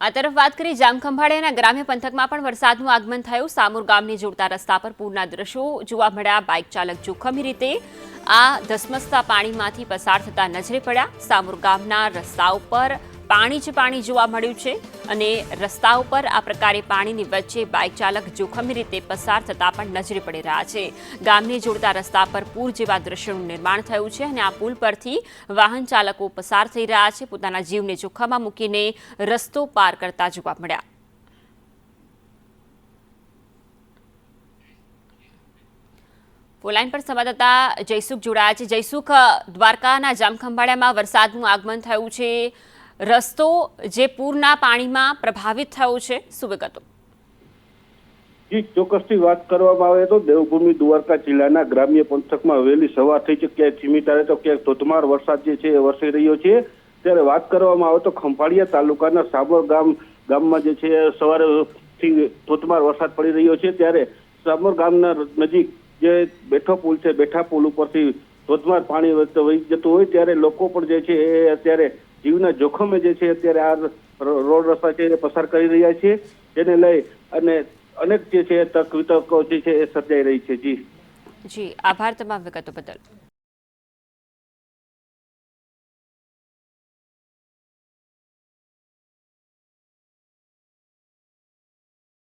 આ તરફ વાત કરી જામખંભાળિયાના ગ્રામ્ય પંથકમાં પણ વરસાદનું આગમન થયું. સામુર ગામને જોડતા રસ્તા પર પૂરના દ્રશ્યો જોવા મળ્યા. બાઇક ચાલક જોખમી રીતે આ ધસમસતા પાણીમાંથી પસાર થતા નજરે પડ્યા. સામુર ગામના રસ્તા ઉપર પાણી જ પાણી જોવા મળ્યું છે અને રસ્તા ઉપર આ પ્રકારે પાણીની વચ્ચે બાઇક ચાલક જોખમી રીતે પસાર થતા પણ નજરે પડી રહ્યા છે. ગામને જોડતા રસ્તા પર પૂર જેવા દ્રશ્યનું નિર્માણ થયું છે અને આ પુલ પરથી વાહન ચાલકો પસાર થઈ રહ્યા છે. પોતાના જીવને જોખમમાં મૂકીને રસ્તો પાર કરતા જોવા મળ્યા. પોલાઈન પર સંવાદદાતા જયસુખ જોડાયા છે. જયસુખ, દ્વારકાના જામખંભાળિયામાં વરસાદનું આગમન થયું છે. રસ્તો જે પૂરના પાણીમાં પ્રભાવિત થયો છે, શું વિગતો? જી, ચોક્કસથી વાત કરવામાં આવે તો દેવભૂમિ દ્વારકા જિલ્લાના ગ્રામ્ય પંથકમાં વહેલી સવાર થઈ છે ક્યાંય ધીમી તારે તો ક્યાંક ધોધમાર વરસાદ જે છે એ વરસી રહ્યો છે. ત્યારે વાત કરવામાં આવે તો ખંભાળિયા તાલુકાના સાબર ગામ, ગામમાં જે છે સવારે સવારેથી ધોધમાર વરસાદ પડી રહ્યો છે. ત્યારે સાબર ગામના નજીક જે બેઠો પુલ છે, બેઠા પુલ ઉપરથી ધોધમાર પાણી વહી જતું હોય, ત્યારે લોકો પણ જે છે એ અત્યારે જીવના જોખમે જે છે અત્યારે આ રોડ રસ્તા છે એ પસાર કરી રહ્યા છે, જેને લઈ અને અનેક જે છે તક વિતકો જે છે એ સર્જાઈ રહી છે. જી. જી, આભાર તમામ વિગતો બદલ.